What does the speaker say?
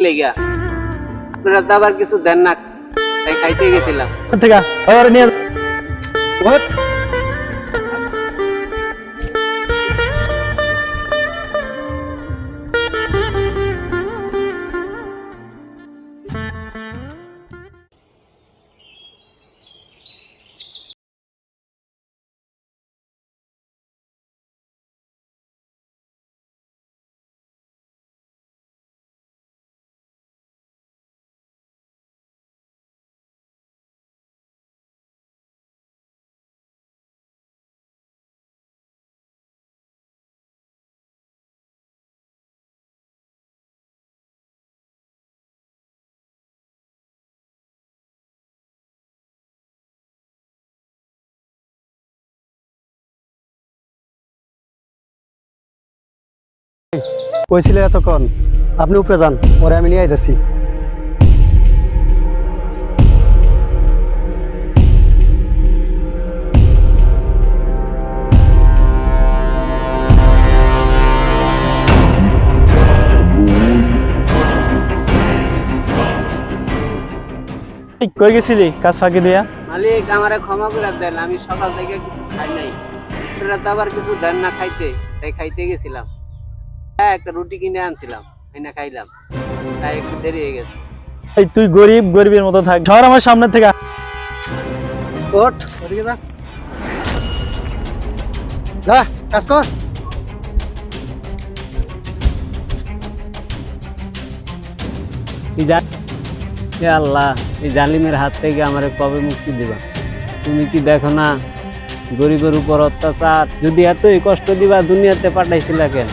লেগা আপনারা তো আবার কিছু দেন না তাই খাইতে গেছিলাম থেকে আবার কইছিলে এতক্ষণ আপনি উপরে যান পরে আমি নিয়ে আইতেছি। এই, কই গেছিলি? কাজ ফাঁকি দিয়া? মালিক আমারে ক্ষমা করে দেন আমি সকাল থেকে কিছু খাই নাই। আপনারা আবার কিছু দেন না খাইতে তাই খাইতে গেছিলাম। হ্যাঁ একটা রুটি কিনে আনছিলাম এনে খাইলাম। তাই একটু দেরি হয়ে গেছে। এই তুই গরিব গরিবের মতো থাক। ধর আমার সামনে থেকে। ওঠ ওদিকে যা। যা কাজ কর। হে আল্লাহ এই জালিমের হাত থেকে আমারে কবে মুক্তি দিবা? তুমি কি দেখো না গরিবের উপর অত্যাচার? যদি এতই কষ্ট দিবা দুনিয়াতে পাঠাইছিলা কেন?